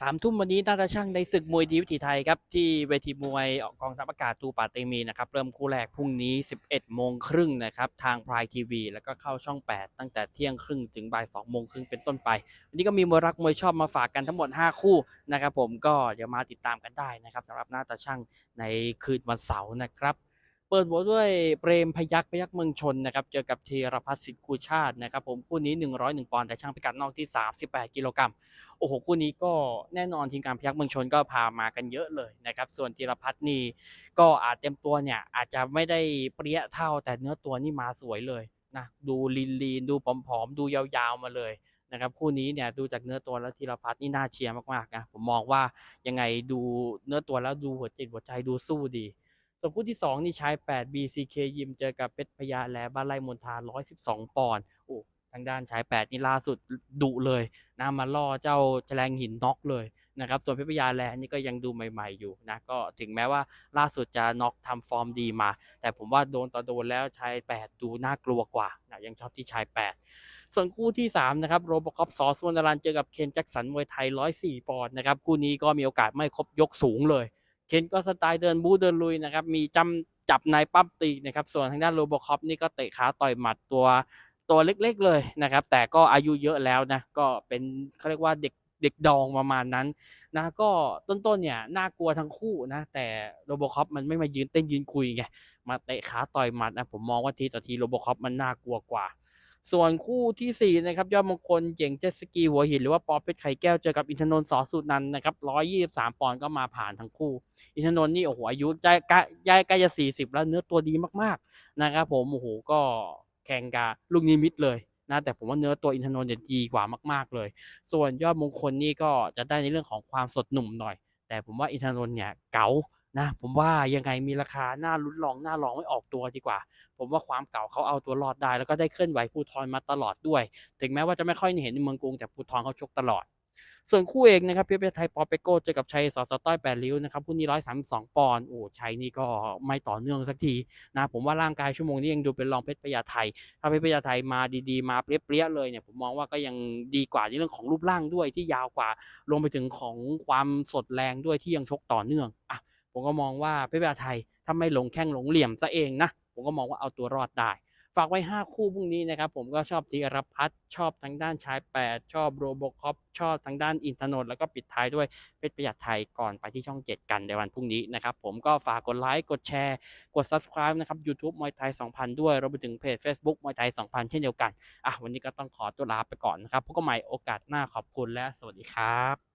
สามทุ่มวันนี้น่าจะช่างในศึกมวยดีวิถีไทยครับ ที่เวทีมวยกองทัพอากาศตูปาเตมีนะครับเริ่มคู่แรกพรุ่งนี้ 11โมงครึ่งนะครับทางพรายทีวีแล้วก็เข้าช่อง 8 ตั้งแต่เที่ยงครึ่งถึงบ่าย2โมงครึ่งเป็นต้นไป วันนี้ก็มีมวยรักมวยชอบมาฝากกันทั้งหมด 5 คู่นะครับผมก็เดี๋ยวมาติดตามกันได้นะครับสำหรับหน้าตาช่างในคืนวันเสาร์นะครับ เปิดหัวด้วยเปรมพยักพยักเมืองชนนะครับ เจอกับธีรพัฒน์สิทธิ์กูชาตินะครับ ผมคู่นี้ 101 ปอนด์แต่ช่างพิกัดนอกที่ 38 กิโลกรัมโอ้โหคู่นี้ก็แน่นอนทีมการพยักเมืองชนก็พามากันเยอะเลยนะครับ ส่วนธีรพัฒน์นี่ก็อาจเต็มตัวเนี่ยอาจจะไม่ได้เปรี้ยเท่าแต่เนื้อตัวนี่มาสวยเลยนะดูลีนลีนดูผอมๆดูยาวๆมาเลยนะครับคู่นี้เนี่ยดูจากเนื้อตัวแล้วธีรพัฒน์นี่น่าเชียร์มากๆนะผมมองว่ายังไงดูเนื้อตัวแล้วดูหัวจิตหัวใจดูสู้ดี ส่วนคู่ที่2นี่ชาย 8 BCK ยิมเจอกับเพชรพญาแลบ้านไร่มนทา 112 ปอนด์โอ้ทางด้านชาย 8 นี่ล่าสุดดุเลยนะมาล่อเจ้าแฉลงหินน็อกเลยนะครับส่วนเพชรพญาแลนี่ก็ยังดูใหม่ ๆอยู่นะก็ถึงแม้ว่าล่าสุดจะน็อกทำฟอร์มดีมา แต่ผมว่าโดนต่อโดนแล้วชาย 8 ดูน่ากลัวกว่านะยังชอบที่ชาย 8 ส่วนคู่ที่3นะครับโรบอคอปสอสวนดารันเจอกับเคนแจ็คสันมวยไทย 104 ปอนด์นะครับคู่นี้ก็มีโอกาสไม่ครบยกสูงเลย เคนก็สไตล์เดินบู๊เดินลุยนะครับ มีจำจับในปั้มตีนะครับ ส่วนทางด้านโรบอคอปนี่ก็เตะขาต่อยหมัดตัวตัวเล็กๆเลยนะครับ แต่ก็อายุเยอะแล้วนะ ก็เป็นเขาเรียกว่าเด็กเด็กดองประมาณนั้นนะก็ต้นๆเนี่ยน่ากลัวทั้งคู่นะ แต่โรบอคอปมันไม่มายืนเต้นยืนคุยไงมาเตะขาต่อยหมัดนะผมมองว่าทีต่อทีโรบอคอปมันน่ากลัวกว่า ส่วนคู่ทีสี่ 4 นะครับ ยอดมงคลเจ๋งเจ็ตสกีหัวหิน หรือว่าปอเพชรไข่แก้ว เจอกับอินทนนท์สอสุนันนะครับ123ปอนด์ก็มาผ่านทั้งคู่ อินทนนท์นี่โอ้โหอายุใกล้ใกล้ใกล้ใกล้จะ40แล้วเนื้อตัวดีมากๆนะครับผมโอ้โหก็แข่งกับลูกนิมิตเลยนะแต่ผมว่าเนื้อตัวอินทนนท์ดีกว่ามาก ๆเลย ส่วนยอดมงคลนี่ก็จะได้ในเรื่องของความสดหนุ่มหน่อย แต่ผมว่าอินทนนท์เนี่ยเก๋า นะผมว่ายังไงมีราคาหน้าลุ้นลองหน้าลองไม่ออกตัวดีกว่า ผมว่าความเก่าเขาเอาตัวรอดได้ แล้วก็ได้เคลื่อนไหวภูทรมาตลอดด้วย ถึงแม้ว่าจะไม่ค่อยเห็นในเมืองกรุงแต่ภูทรเขาชกตลอด ส่วนคู่เอกนะครับเพชรไทยปอเปโก้เจอกับชัยสอสต้อยแปดริ้วนะครับคู่นี้ร้อยสามสองปอนด์โอ้ชัยนี่ก็ไม่ต่อเนื่องสักทีนะผมว่าร่างกายชั่วโมงนี้ยังดูเป็นรองเพชรพญาไทยถ้าเพชรพญาไทยมาดีๆมาเปรี้ยๆเลยเนี่ยผมมองว่าก็ยังดีกว่าในเรื่องของรูปร่างด้วยที่ยาวกว่ารวมไปถึงของความสดแรงด้วยที่ยังชกต่อเนื่องอะ ผมก็มองว่าเพชรพญาไทยถ้าไม่หลงแข้งหลงเหลี่ยมซะเองนะ ผมก็มองว่าเอาตัวรอดได้ ฝากไว้ 5 คู่พรุ่งนี้นะครับ ผมก็ชอบธีรพัฒน์ชอบทางด้านชาย 8 ชอบโรโบคอปชอบทางด้านอินทนนท์แล้วก็ปิดท้ายด้วยเพชรประหยัดไทยก่อนไปที่ช่อง 7 กันในวันพรุ่งนี้นะครับ ผมก็ฝากกดไลค์กดแชร์กด subscribe นะครับ YouTube มวยไทย 2000 ด้วยรวมไปถึงเพจ Facebook มวยไทย 2000 เช่นเดียวกันอะวันนี้ก็ต้องขอตัวลาไปก่อนนะครับพบกันใหม่โอกาสหน้าขอบคุณและสวัสดีครับ